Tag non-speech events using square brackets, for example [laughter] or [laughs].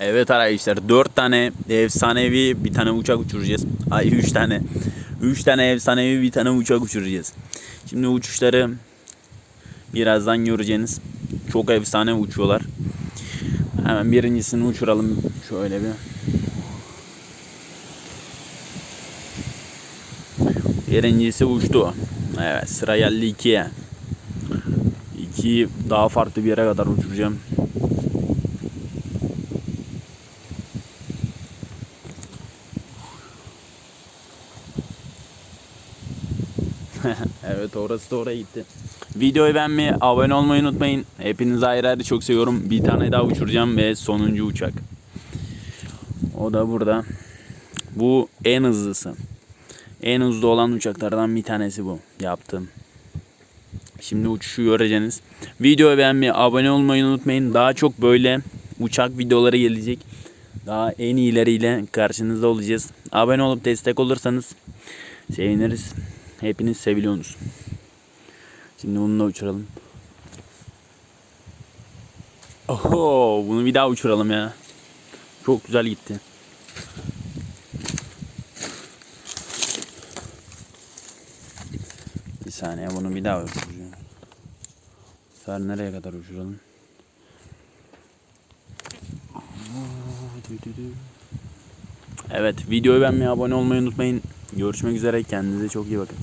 Evet arkadaşlar 4 tane efsanevi bir tane uçak uçuracağız. Ay 3 tane. 3 tane efsanevi bir tane uçak uçuracağız. Şimdi uçuşları birazdan göreceğiniz. Çok efsane uçuyorlar. Hemen birincisini uçuralım şöyle bir. Birincisi uçtu. Evet sıra geldi ikiye. İkiyi daha farklı bir yere kadar uçuracağım. [laughs] evet orası da oraya gitti. Videoyu beğenmeyi, abone olmayı unutmayın. Hepinizi ayrı ayrı çok seviyorum. Bir tane daha uçuracağım ve sonuncu uçak. O da burada. Bu en hızlısı. En hızlı olan uçaklardan bir tanesi bu yaptığım. Şimdi uçuşu göreceğiniz. Videoyu beğenmeyi, abone olmayı unutmayın. Daha çok böyle uçak videoları gelecek. Daha en iyileriyle karşınızda olacağız. Abone olup destek olursanız seviniriz. Hepiniz seviliyorsunuz. Şimdi bunu da uçuralım. Oho, bunu bir daha uçuralım ya. Çok güzel gitti. Bir saniye bunu bir daha uçuracağım. Bu nereye kadar uçuralım? Evet videoyu beğenmeyi abone olmayı unutmayın. Görüşmek üzere kendinize çok iyi bakın.